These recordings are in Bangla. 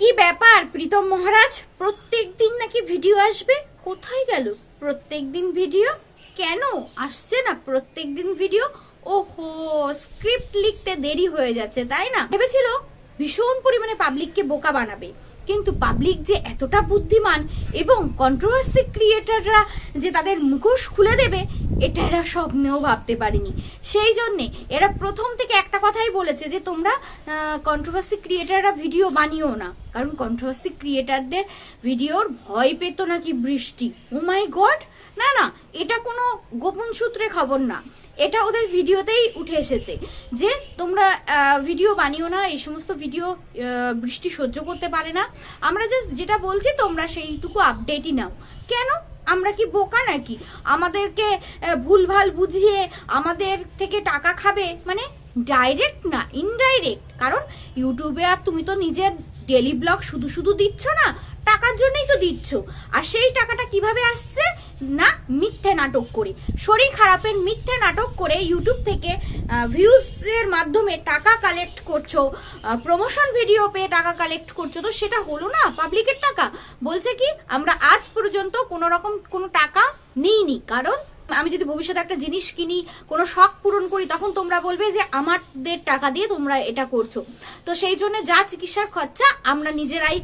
কি ব্যাপার, প্রীতম মহারাজ? প্রত্যেক দিন নাকি ভিডিও আসবে? কোথায় গেল? প্রত্যেক দিন ভিডিও? কেন? আসছে না প্রত্যেক দিন ভিডিও? ওহো, স্ক্রিপ্ট লিখতে দেরি হয়ে যাচ্ছে, তাই না? ভেবেছিল ভীষণ পরিমাণে পাবলিককে বোকা বানাবে। কিন্তু পাবলিক যে এতটা বুদ্ধিমান এবং কন্ট্রোভার্সি ক্রিয়েটাররা যে তাদের মুখোশ খুলে দেবে এটা এরা স্বপ্নেও ভাবতে পারেনি। সেই জন্যে এরা প্রথম থেকে একটা কথাই বলেছে যে, তোমরা কন্ট্রোভার্সি ক্রিয়েটাররা ভিডিও বানিও না। কারণ কন্ট্রোভার্সি ক্রিয়েটারদের ভিডিওর ভয় পেত নাকি বৃষ্টি। ও মাই গড না না, এটা কোনো গোপন সূত্রে খবর না। এটা ওদের ভিডিওতেই উঠে এসেছে যে, তোমরা ভিডিও বানিও না, এই সমস্ত ভিডিও বৃষ্টি সহ্য করতে পারে না। আমরা জাস্ট যেটা বলছি, তোমরা সেইটুকু আপডেটই নাও। কেন? আমরা কি বোকা নাকি? আমাদেরকে ভুলভাল বুঝিয়ে আমাদের থেকে টাকা খাবে? মানে ডাইরেক্ট না ইনডাইরেক্ট কারণ ইউটিউবে আর তুমি তো নিজের ডেলি ব্লগ শুধু শুধু দিচ্ছ না, টাকার জন্যই তো দিচ্ছ। আর সেই টাকাটা কীভাবে আসছে? না মিথ্যে নাটক করে। শরীর খারাপের মিথ্যে নাটক করে ইউটিউব থেকে ভিউজের মাধ্যমে টাকা কালেক্ট করছ প্রমোশন ভিডিও পেয়ে টাকা কালেক্ট করছ, তো সেটা হলো না পাবলিকের টাকা। বলছে কি, আমরা আজ পর্যন্ত কোনো রকম কোনো টাকা নিইনি। কারণ আমি যদি ভবিষ্যতে একটা জিনিস কিনি, কোনো শখ পূরণ করি, তখন তোমরা বলবে যে আমাদের টাকা দিয়ে তোমরা এটা করছ। তো সেই জন্য যা চিকিৎসার খরচা, আমরা নিজেরাই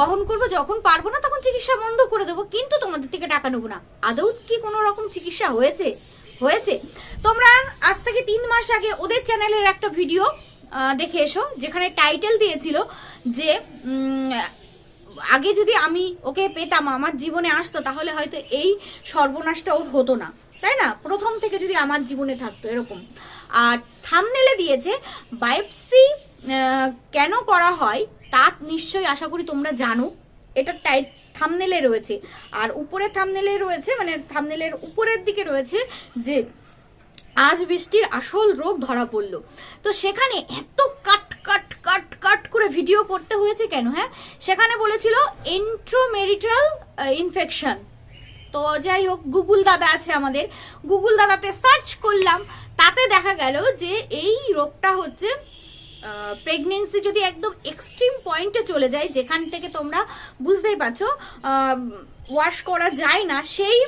বহন করব। যখন পারব না, তখন চিকিৎসা বন্ধ করে দেবো। কিন্তু তোমাদের থেকে টাকা নেব না। আদৌ কি কোনো রকম চিকিৎসা হয়েছে? হয়েছে। তোমরা আজ থেকে তিন মাস আগে ওদের চ্যানেলের একটা ভিডিও দেখে এসো, যেখানে টাইটেল দিয়েছিল যে আগে যদি আমি ওকে পেতাম, আমার জীবনে আসতো, তাহলে হয়তো এই সর্বনাশটা ওর হতো না। তাই না? প্রথম থেকে যদি আমার জীবনে থাকতো, এরকম। আর থামনেলে দিয়েছে বায়োপসি কেন করা হয়, তা নিশ্চয়ই আশা করি তোমরা জানো। এটা টাইপ থামনেলে রয়েছে। আর উপরে থামনেলে রয়েছে মানে থামনেলের উপরের দিকে রয়েছে যে, আজ বৃষ্টির আসল রোগ ধরা পড়ল। তো সেখানে এত কাট কাট কাট কাট করে ভিডিও করতে হয়েছে কেন হ্যাঁ? সেখানে বলেছিল ইন্ট্রোমেরিটাল ইনফেকশন তো যাই হোক, গুগল দাদা আছে আমাদের। গুগল দাদাতে সার্চ করলাম, তাতে দেখা গেল যে এই রোগটা হচ্ছে প্রেগনেন্সি যদি একদম এক্সট্রিম পয়েন্টে চলে যায়, যেখান থেকে তোমরা বুঝতেই পারছ ওয়াশ করা যায় না, সেই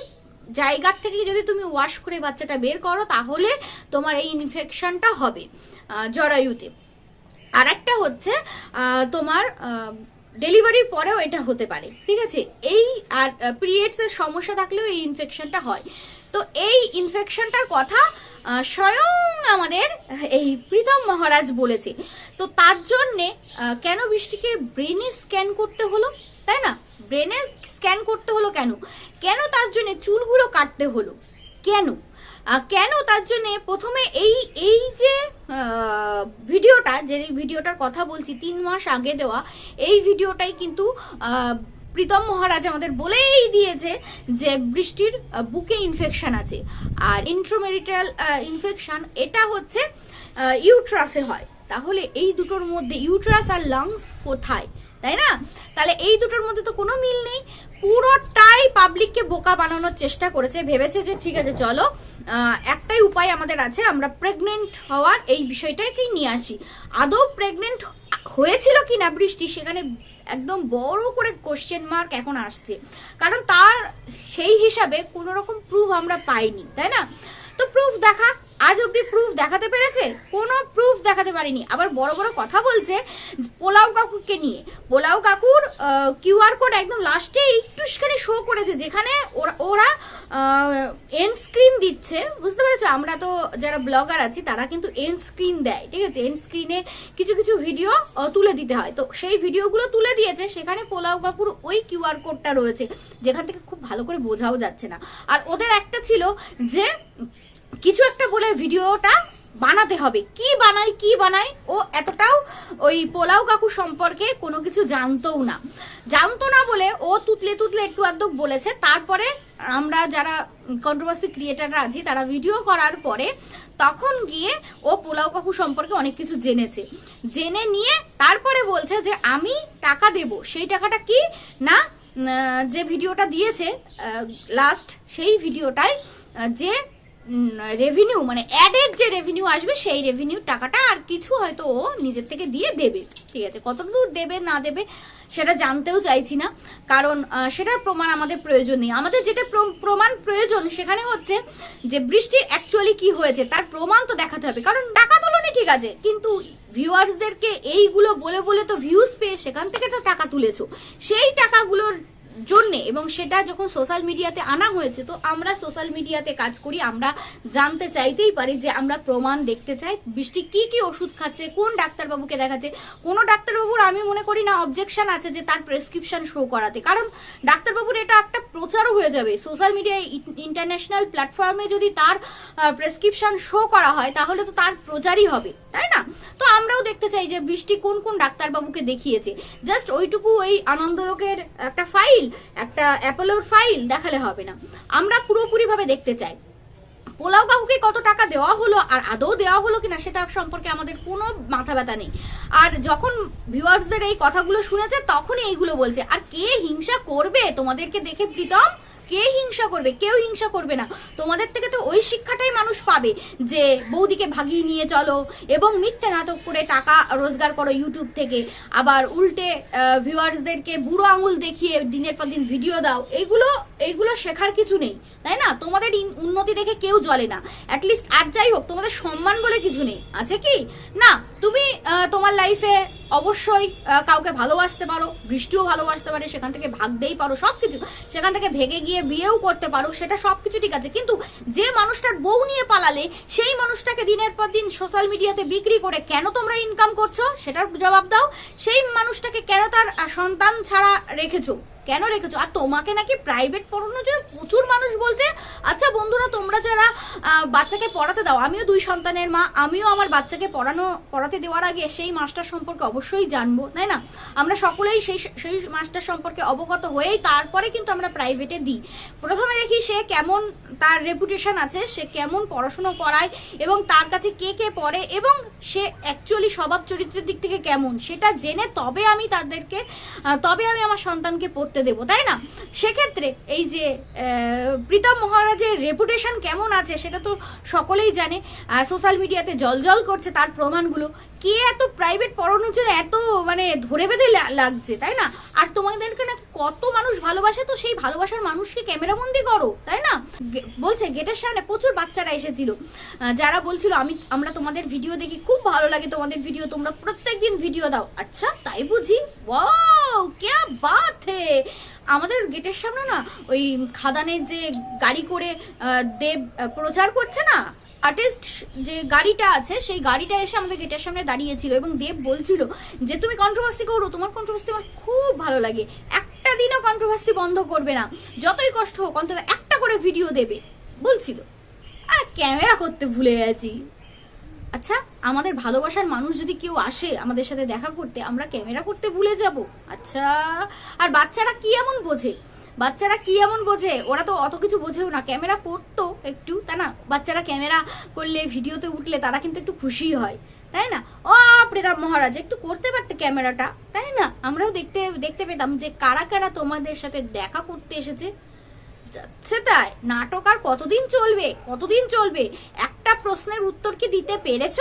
জায়গার থেকে যদি তুমি ওয়াশ করে বাচ্চাটা বের করো, তাহলে তোমার এই ইনফেকশনটা হবে জরায়ুতে। আর একটা হচ্ছে তোমার ডেলিভারির পরেও এটা হতে পারে, ঠিক আছে? এই আর পিরিয়ডস এর সমস্যা থাকলেও এই ইনফেকশনটা হয়। তো এই ইনফেকশনটার কথা স্বয়ং আমাদের এই প্রীতম মহারাজ বলেছে। তো তার জন্যে কেন বৃষ্টিকে ব্রেনে স্ক্যান করতে হলো? তাই না? ব্রেনে স্ক্যান করতে হলো কেন? কেন তার জন্য চুলগুলো কাটতে হলো? কেন? কেন তার জন্য প্রথমে এই এই যে ভিডিওটা, যে ভিডিওটার কথা বলছি, তিন মাস আগে দেওয়া, এই ভিডিওটাই কিন্তু প্রীতম মহারাজ আমাদের বলেই দিয়েছে যে বৃষ্টির বুকে ইনফেকশন আছে। আর ইন্ট্রোমেরিটাল ইনফেকশন এটা হচ্ছে ইউট্রাসে হয়। তাহলে এই দুটোর মধ্যে ইউট্রাস আর লাংস কোথায়? তাই না? তাহলে এই দুটোর মধ্যে তো কোনো মিল নেই। পুরোটাই পাবলিককে বোকা বানানোর চেষ্টা করেছে, ভেবেছে যে ঠিক আছে, চলো একটাই উপায় আমাদের আছে, আমরা প্রেগনেন্ট হওয়ার এই বিষয়টাকেই নিয়ে আসি। আদৌ প্রেগনেন্ট হয়েছিল কি না বৃষ্টি, সেখানে একদম বড় করে কোশ্চেন মার্ক এখন আসছে। কারণ তার সেই হিসাবে কোনো রকম প্রুফ আমরা পাইনি, তাই না? তো প্রুফ দেখা, আজ অব্দি প্রুফ দেখাতে পেরেছে? কোনো প্রুফ দেখাতে পারিনি। আবার বড় বড় কথা বলছে পোলাও কাকুকে নিয়ে। পোলাও কাকুর কিউআর কোড একদম লাস্টে একটুখানি শো করেছে, যেখানে ওরা ওরা এন্ড স্ক্রিন দিচ্ছে। বুঝতে পেরেছ? আমরা তো যারা ব্লগার আছি, তারা কিন্তু এন্ড স্ক্রিন দেয়, ঠিক আছে? এন্ড স্ক্রিনে কিছু কিছু ভিডিও তুলে দিতে হয়। তো সেই ভিডিওগুলো তুলে দিয়েছে, সেখানে পোলাও কাকুর ওই কিউআর কোডটা রয়েছে, যেখান থেকে খুব ভালো করে বোঝাও যাচ্ছে না। আর ওদের একটা ছিল যে কিছু একটা বলে ভিডিওটা বানাতে হবে। কি বানাই কি বানাই, ও এতটাও ওই পোলাও কাকু সম্পর্কে কোনো কিছু জানতোও না। জানতো না বলে ও তুতলে তুতলে একটু আধটু বলেছে। তারপরে আমরা যারা কন্ট্রোভার্সি ক্রিয়েটাররা আছি, তারা ভিডিও করার পরে তখন গিয়ে ও পোলাও কাকু সম্পর্কে অনেক কিছু জেনেছে। জেনে নিয়ে তারপরে বলছে যে, আমি টাকা দেব। সেই টাকাটা কি? না যে ভিডিওটা দিয়েছে লাস্ট সেই ভিডিওটাই যে রেভিনিউ মানে অ্যাডের যে রেভিনিউ আসবে, সেই রেভিনিউ টাকাটা আর কিছু হয়তো ও নিজের থেকে দিয়ে দেবে। ঠিক আছে? কতটুকু দেবে, না দেবে, সেটা জানতেও চাইছি না। কারণ সেটার প্রমাণ আমাদের প্রয়োজন নেই। আমাদের যেটা প্র- প্রমাণ প্রয়োজন, সেখানে হচ্ছে যে বৃষ্টির অ্যাকচুয়ালি কি হয়েছে, তার প্রমাণ তো দেখাতে হবে। কারণ টাকা তোলনি ঠিক আছে, কিন্তু ভিউয়ার্সদেরকে এইগুলো বলে বলে তো ভিউজ পেয়ে সেখান থেকে তো টাকা তুলেছো। সেই টাকাগুলোর জন্যে এবং সেটা যখন সোশ্যাল মিডিয়াতে আনা হয়েছে, তো আমরা সোশ্যাল মিডিয়াতে কাজ করি, আমরা জানতে চাইতেই পারি যে আমরা প্রমাণ দেখতে চাই, বৃষ্টি কি কি ওষুধ খাচ্ছে, কোন ডাক্তারবাবুকে দেখাচ্ছে। কোনো ডাক্তারবাবুর আমি মনে করি না অবজেকশন আছে যে তার প্রেসক্রিপশন শো করাতে। কারণ ডাক্তারবাবুর এটা একটা প্রচারও হয়ে যাবে। সোশ্যাল মিডিয়ায় ইন্টারন্যাশনাল প্ল্যাটফর্মে যদি তার প্রেসক্রিপশন শো করা হয়, তাহলে তো তার প্রচারই হবে, তাই না? আমরাও দেখতে চাই যে বৃষ্টি কোন কোন ডাক্তারবাবুকে দেখিয়েছে। জাস্ট ওইটুকু ওই আনন্দলোকের একটা ফাইল, একটা অ্যাপোলোর ফাইল দেখালে হবে না। আমরা পুরোপুরিভাবে দেখতে চাই। পোলাও কাকুকে কত টাকা দেওয়া হলো আর আদৌ দেওয়া হলো কিনা সেটা সম্পর্কে আমাদের কোনো মাথা ব্যথা নেই। আর যখন ভিউয়ার্সদের এই কথাগুলো শুনেছে, তখনই এইগুলো বলছে, আর কে হিংসা করবে? তোমাদেরকে দেখে প্রীতম কে হিংসা করবে, কেউ হিংসা করবে না। তোমাদের থেকে তো ওই শিক্ষাটাই মানুষ পাবে যে, বৌদিকে ভাগিয়ে নিয়ে চলো এবং মিথ্যে নাটক করে টাকা রোজগার করো ইউটিউব থেকে। আবার উল্টে ভিউয়ার্সদেরকে বুড়ো আঙুল দেখিয়ে দিনের পর দিন ভিডিও দাও। এইগুলো এইগুলো শেখার কিছু নেই, তাই না? তোমাদের উন্নতি দেখে কেউ জ্বলে না। অ্যাটলিস্ট আর যাই হোক, তোমাদের সম্মান বলে কিছু নেই। আছে কি? না, তুমি তোমার লাইফে অবশ্যই কাউকে ভালোবাসতে পারো, বৃষ্টিও ভালোবাসতে পারে, সেখান থেকে ভাগতেই পারো সব কিছু সেখান থেকে ভেগে গিয়ে বিয়েও করতে পারো, সেটা সব কিছু ঠিক আছে। কিন্তু যে মানুষটার বউ নিয়ে পালালে, সেই মানুষটাকে দিনের পর দিন সোশ্যাল মিডিয়াতে বিক্রি করে কেন তোমরা ইনকাম করছ? সেটার জবাব দাও। সেই মানুষটাকে কেন তার সন্তান ছাড়া রেখেছো? কেন রেখেছো? আর তোমাকে নাকি প্রাইভেট পড়ানোর জন্য প্রচুর মানুষ বলছে আচ্ছা বন্ধুরা, তোমরা যারা বাচ্চাকে পড়াতে দাও, আমিও দুই সন্তানের মা, আমিও আমার বাচ্চাকে পড়ানো, পড়াতে দেওয়ার আগে সেই মাস্টার সম্পর্কে অবশ্যই জানব, তাই না? আমরা সকলেই সেই সেই মাস্টার সম্পর্কে অবগত হয়েই তারপরে কিন্তু আমরা প্রাইভেটে দিই। প্রথমে দেখি সে কেমন তার রেপুটেশন আছে, সে কেমন পড়াশুনো করায়, এবং তার কাছে কে কে পড়ে, এবং সে অ্যাকচুয়ালি স্বভাব চরিত্রের দিক থেকে কেমন, সেটা জেনে তবে আমি তাদেরকে তবে আমি আমার সন্তানকে পড়তে দেবো, তাই না? সেক্ষেত্রে এই যে প্রীতম মহারাজের রেপুটেশন কেমন আছে সেটা তো সকলেই জানে। সোশ্যাল মিডিয়াতে জল করছে তার প্রমাণগুলো। কে এত প্রাইভেট পড়ানোর জন্য এত মানে ধরে বেঁধে লাগছে, তাই না? আর তোমাদেরকে না কত মানুষ ভালোবাসে তো সেই ভালোবাসার মানুষকে ক্যামেরাবন্দি করো, তাই না? বলছে গেটের সামনে প্রচুর বাচ্চারা এসেছিল। যারা বলছিল, আমি, আমরা তোমাদের ভিডিও দেখি, খুব ভালো লাগে তোমাদের ভিডিও তোমরা প্রত্যেকদিন ভিডিও দাও। আচ্ছা তাই বুঝি? ওয়াও কে বাত হে! আমাদের গেটের সামনে না ওই খাদানের যে গাড়ি করে দেব প্রচার করছে না? আর্টিস্ট যে গাড়িটা আছে, সেই গাড়িটা এসে আমাদের গেটের সামনে দাঁড়িয়েছিল এবং দেব বলছিল যে, তুমি কন্ট্রোভার্সি করো, তোমার কন্ট্রোভার্সি আমার খুব ভালো লাগে। একটা দিনও কন্ট্রোভার্সি বন্ধ করবে না। যতই কষ্ট হোক, অন্তত একটা করে ভিডিও দেবে। বলছিল। আর ক্যামেরা করতে ভুলে গেছি। আচ্ছা আমাদের ভালোবাসার মানুষ যদি কেউ আসে আমাদের সাথে দেখা করতে, আমরা ক্যামেরা করতে ভুলে যাব। আচ্ছা আর বাচ্চারা কি এমন বোঝে? বাচ্চারা কি এমন বোঝে? ওরা তো অত কিছু বোঝেও না। ক্যামেরা করতো একটু, তাই না? বাচ্চারা ক্যামেরা করলে, ভিডিওতে উঠলে তারা কিন্তু একটু খুশি হয়, তাই না? ও প্রতাপ মহারাজ, একটু করতে পারতে ক্যামেরাটা, তাই না? আমরাও দেখতে দেখতে পেতাম যে কারা কারা তোমাদের সাথে দেখা করতে এসেছে। যাচ্ছে তাই। নাটক আর কতদিন চলবে? কতদিন চলবে? একটা প্রশ্নের উত্তর কি দিতে পেরেছ?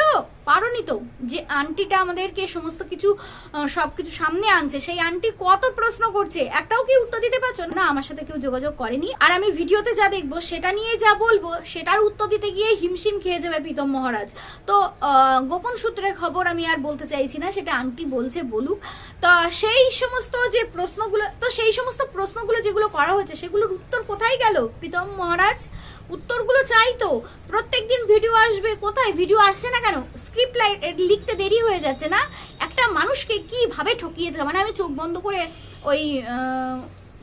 পারোনি তো যে আন্টিটা আমাদেরকে সমস্ত কিছু আহ, সবকিছু সামনে আনছে। সেই আন্টি কত প্রশ্ন করছে? একটাও কি উত্তর দিতে পারছ? না আমার সাথে কেউ যোগাযোগ করেনি। আর আমি ভিডিওতে যা দেখব সেটা নিয়ে যা বলব সেটার উত্তর দিতে গিয়ে হিমশিম খেয়ে যাবে প্রীতম মহারাজ। তো গোপন সূত্রের খবর আমি আর বলতে চাইছি না সেটা আন্টি বলছে বলুক। তো সেই সমস্ত যে প্রশ্নগুলো তো সেই সমস্ত প্রশ্নগুলো যেগুলো করা হয়েছে সেগুলোর উত্তর কোথায় গেল প্রীতম মহারাজ? উত্তরগুলো চাই তো। প্রত্যেকদিন ভিডিও আসবে। কোথায়? ভিডিও আসছে না কেন? স্ক্রিপ্ট লিখতে দেরি হয়ে যাচ্ছে না? একটা মানুষকে কীভাবে ঠকিয়েছে? মানে আমি চোখ বন্ধ করে ওই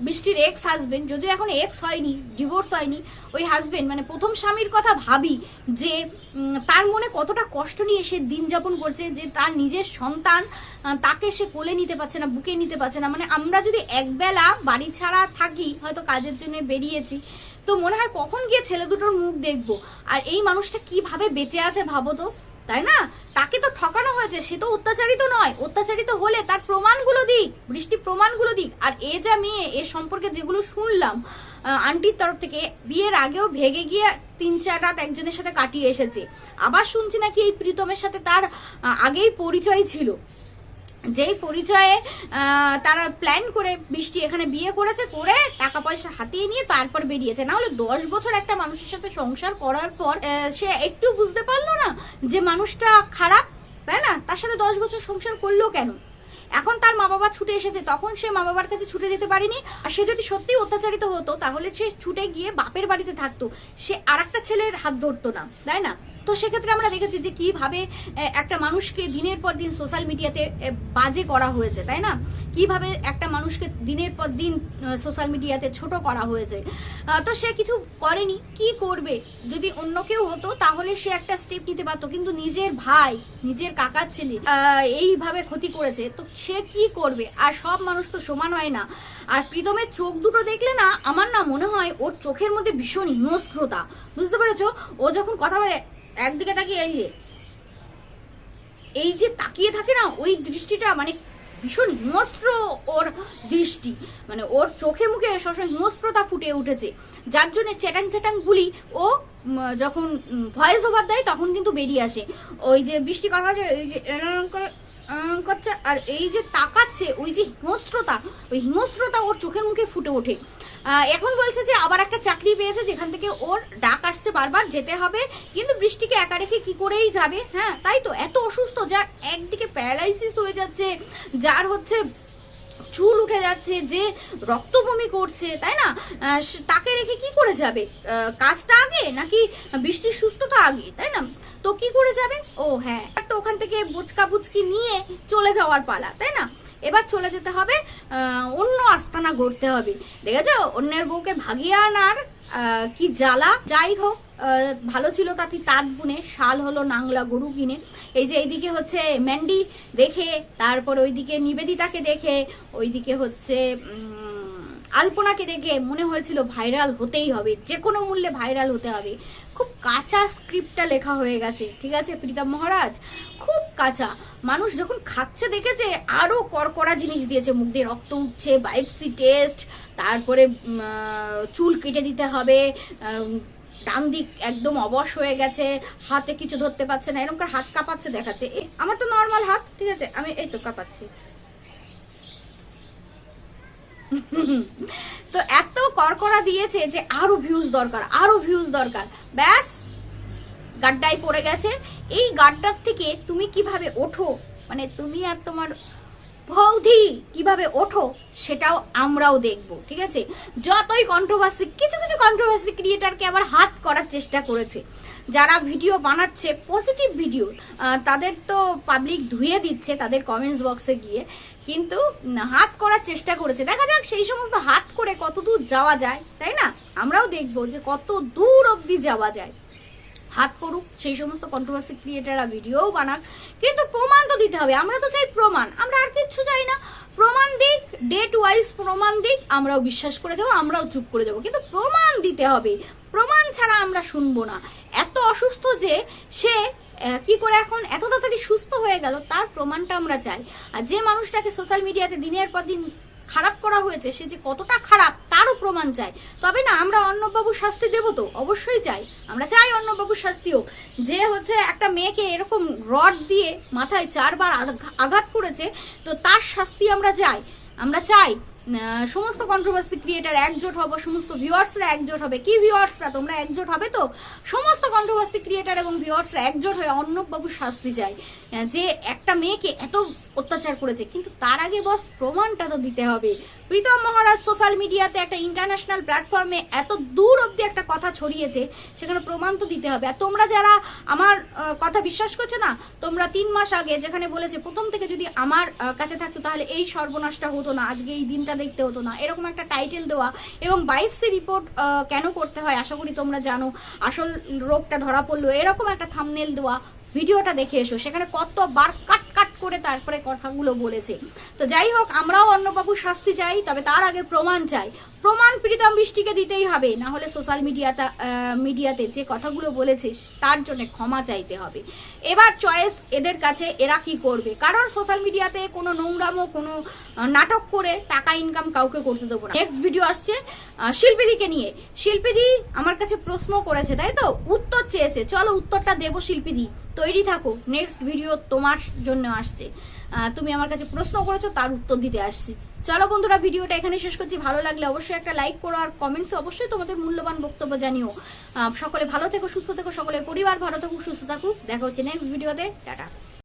বৃষ্টির এক্স হাজবেন্ড যদিও এখন এক্স হয়নি ডিভোর্স হয়নি, ওই হাজবেন্ড মানে প্রথম স্বামীর কথা ভাবি যে তার মনে কতটা কষ্ট নিয়ে সে দিন যাপন করছে যে তার নিজের সন্তান তাকে সে কোলে নিতে পারছে না, বুকে নিতে পারছে না। মানে আমরা যদি একবেলা বাড়ি ছাড়া থাকি, হয়তো কাজের জন্য বেরিয়েছি তো মনে হয় কখন গিয়ে ছেলে দুটোর মুখ দেখব? আর এই মানুষটা কীভাবে বেঁচে আছে ভাবো তো, তাই না? তাকে তো ঠকানো হয়েছে, সে তো অত্যাচারিত নয়। অত্যাচারিত হলে তার প্রমাণগুলো দিক বৃষ্টি প্রমাণগুলো দিক। আর এ যা মেয়ে এর সম্পর্কে যেগুলো শুনলাম আন্টির তরফ থেকে, বিয়ের আগেও ভেগে গিয়ে তিন চার রাত একজনের সাথে কাটিয়ে এসেছে। আবার শুনছি নাকি এই প্রীতমের সাথে তার আগেই পরিচয় ছিল। যেই পরিচয়ে তারা প্ল্যান করে বৃষ্টি এখানে বিয়ে করেছে, করে টাকা পয়সা হাতিয়ে নিয়ে তারপর বেরিয়েছে। না হলে দশ বছর একটা মানুষের সাথে সংসার করার পর সে একটু বুঝতে পারল না যে মানুষটা খারাপ, তাই না? তার সাথে দশ বছর সংসার করল কেন? এখন তার মা বাবা ছুটে এসেছে, তখন সে মা বাবার কাছে ছুটে যেতে পারেনি। আর সে যদি সত্যি অত্যাচারিত হতো, তাহলে সে ছুটে গিয়ে বাপের বাড়িতে থাকতো। সে আর ছেলের হাত ধরতো না, তাই না? তো সেক্ষেত্রে আমরা দেখেছি যে কীভাবে একটা মানুষকে দিনের পর দিন সোশ্যাল মিডিয়াতে বাজে করা হয়েছে, তাই না? কীভাবে একটা মানুষকে দিনের পর দিন সোশ্যাল মিডিয়াতে ছোট করা হয়েছে? তো সে কিছু করেনি, কি করবে? যদি অন্য কেউ হতো, তাহলে সে একটা স্টেপ নিতে পারতো। কিন্তু নিজের ভাই, নিজের কাকার ছেলে এইভাবে ক্ষতি করেছে। তো সে কি করবে? আর সব মানুষ তো সমান হয় না। আর প্রীতমের চোখ দুটো দেখলে না, আমার না মনে হয় ওর চোখের মধ্যে ভীষণ হিংস্রতা। বুঝতে পেরেছ? ও যখন কথা বলে একদিকে তাকিয়ে এই যে এই যে তাকিয়ে থাকে না, ওই দৃষ্টিটা মানে ভীষণ হিংস্র ওর দৃষ্টি মানে ওর চোখে মুখে সবসময় হিংস্রতা ফুটে উঠেছে। যার জন্য চ্যাটাং চ্যাটাং গুলি ও যখন ভয়েস ওভার দেয় তখন কিন্তু বেরিয়ে আসে। ওই যে বৃষ্টি কথা ওই যে করছে, আর এই যে তাকাচ্ছে, ওই যে হিংস্রতা, ওই হিংস্রতা ওর চোখের মুখে ফুটে ওঠে। এখন বলছে যে আবার একটা চাকরি পেয়েছে, যেখান থেকে ওর ডাক আসছে বারবার, যেতে হবে। কিন্তু বৃষ্টিকে একা রেখে কি করেই যাবে? হ্যাঁ তাই তো, এত অসুস্থ, যার একদিকে প্যারালাইসিস হয়ে যাচ্ছে, যার হচ্ছে চুল উঠে যাচ্ছে, যে রক্ত বমি করছে, তাই না? তাকে রেখে কি করে যাবে? কাজটা আগে, নাকি বৃষ্টির সুস্থতা আগে, তাই না? তো কি করে যাবে? ও হ্যাঁ তো ওখান থেকে বুচকা বুচকি নিয়ে চলে যাওয়ার পালা, তাই না? এবার চলে যেতে হবে অন্য আস্তানা গড়তে হবে। দেখেছ? অন্যের বউকে ভাগিয়ে আনার কি জ্বালা? যাই হোক ভালো ছিল তাতি তাঁত বুনে, শাল হলো নাংলা গরু কিনে। এই যে এইদিকে হচ্ছে ম্যান্ডি দেখে, তারপর ওইদিকে নিবেদিতাকে দেখে, ওইদিকে হচ্ছে আলপনাকে দেখে মনে হয়েছিল ভাইরাল হতেই হবে যে কোনো মূল্যে ভাইরাল হতে হবে। খুব কাঁচা স্ক্রিপ্টটা লেখা হয়ে গেছে, ঠিক আছে, প্রীতম মহারাজ? খুব কাঁচা। মানুষ যখন খাচ্ছে দেখেছে আরও করকড়া জিনিস দিয়েছে, মুখ দিয়ে রক্ত উঠছে বাইপসি টেস্ট তারপরে চুল কেটে দিতে হবে ডান দিক একদম অবশ হয়ে গেছে, হাতে কিছু ধরতে পারছে না, এরকম করে হাত কাঁপাচ্ছে দেখাচ্ছে। আমার তো নর্মাল হাত, ঠিক আছে, আমি এই তো কাঁপাচ্ছি। তো এত করকরা দিয়েছে যে আরও ভিউজ দরকার, আরও ভিউজ দরকার। ব্যাস, গাড্ডায় পড়ে গেছে। এই গাড্ডার থেকে তুমি কীভাবে ওঠো? মানে তুমি আর তোমার বৌদি, কীভাবে ওঠো, সেটাও আমরাও দেখব, ঠিক আছে? যতই কন্ট্রোভার্সি কিছু কিছু কন্ট্রোভার্সি ক্রিয়েটারকে আবার হাত করার চেষ্টা করেছে। যারা ভিডিও বানাচ্ছে পজিটিভ ভিডিও তাদের তো পাবলিক ধুয়ে দিচ্ছে তাদের কমেন্টস বক্সে গিয়ে। কিন্তু হাত করার চেষ্টা করেছে। দেখা যাক সেই সমস্ত হাত করে কত দূর যাওয়া যায়, তাই না? আমরাও দেখব যে কত দূর অবধি যাওয়া যায়। হাত করুক, সেই সমস্ত কন্ট্রোভার্সি ক্রিয়েটাররা ভিডিও বানাক। কিন্তু প্রমাণ তো দিতে হবে, আমরা তো চাই প্রমাণ, আমরা আর কিচ্ছু চাই না। প্রমাণ দিক ডেট ওয়াইজ প্রমাণ দিক, আমরাও বিশ্বাস করে যাব, আমরাও চুপ করে যাব। কিন্তু প্রমাণ দিতে হবে, প্রমাণ ছাড়া আমরা শুনব না। এত অসুস্থ যে সে কি করে এখন এত তাড়াতাড়ি সুস্থ হয়ে গেল, তার প্রমাণটা আমরা চাই। আর যে মানুষটাকে সোশ্যাল মিডিয়াতে দিনের পর দিন খারাপ করা হয়েছে, সে যে কতটা খারাপ তারও প্রমাণ চাই। তবে না, আমরা অন্নবাবুর শাস্তি দেবো তো, অবশ্যই চাই। আমরা চাই অন্নবাবুর শাস্তি হোক। যে হচ্ছে একটা মেয়েকে এরকম রড দিয়ে মাথায় চারবার আঘা- আঘাত করেছে, তো তার শাস্তি আমরা চাই। আমরা চাই সমস্ত কন্ট্রোভার্সি ক্রিয়েটার একজোট হব, সমস্ত ভিউয়ার্সরা একজোট হবে। কি ভিউয়ার্সরা তোমরা একজোট হবে তো? সমস্ত কন্ট্রোভার্সি ক্রিয়েটার এবং ভিউয়ার্সরা একজোট হয়ে অর্ণববাবুর শাস্তি চাই যে একটা মেয়েকে এত অত্যাচার করেছে। কিন্তু তার আগে বস প্রমাণটা তো দিতে হবে। প্রীতম মহারাজ সোশ্যাল মিডিয়াতে একটা ইন্টারন্যাশনাল প্ল্যাটফর্মে এত দূর অবধি একটা কথা ছড়িয়েছে, সেখানে প্রমাণ তো দিতে হবে। আর তোমরা যারা আমার কথা বিশ্বাস করছ না, তোমরা তিন মাস আগে যেখানে বলেছে, প্রথম থেকে যদি আমার কাছে থাকতো তাহলে এই সর্বনাশটা হতো না। আজকে এই দিনটা দেখতে হতো না। এরকম একটা টাইটেল দেওয়া এবং বাইফসি রিপোর্ট কেন করতে হয় আশা করি তোমরা জানো। আসল রোগটা ধরা পড়ল এরকম একটা থামনেল দেওয়া। ভিডিওটা দেখে এসো। সেখানে কত বার কাট কাট করে তারপরে কথাগুলো বলেছে। তো যাই হোক, আমরাও অন্নবাবুর শাস্তি চাই, তবে তার আগে প্রমাণ চাই। প্রমাণ প্রীতম বৃষ্টিকে দিতেই হবে, না হলে সোশ্যাল মিডিয়াতে মিডিয়াতে যে কথাগুলো বলেছে, তার জন্য ক্ষমা চাইতে হবে। এবার চয়েস এদের কাছে, এরা কি করবে? কারণ সোশ্যাল মিডিয়াতে কোনো নোংরামো, কোনো নাটক করে টাকা ইনকাম কাউকে করতে দেবো না। নেক্সট ভিডিও আসছে শিল্পীদিকে নিয়ে। শিল্পীদি আমার কাছে প্রশ্ন করেছে, তাই তো? উত্তর চেয়েছে। চলো উত্তরটা দেবো শিল্পীদি। তৈরি থাকো নেক্সট ভিডিও তোমার জন্য আসছে। তুমি আমার কাছে প্রশ্ন করেছ, তার উত্তর দিতে আসছি। চলো বন্ধুরা, ভিডিওটা এখানে শেষ করছি। ভালো লাগলে অবশ্যই একটা লাইক করো আর কমেন্টসে অবশ্যই তোমাদের মূল্যবান বক্তব্য জানিও। সকলে ভালো থেকো, সুস্থ থেকো, সকলের পরিবার ভালো থাকুক, সুস্থ থাকুক। দেখা হচ্ছে নেক্সট ভিডিওতে টাটা।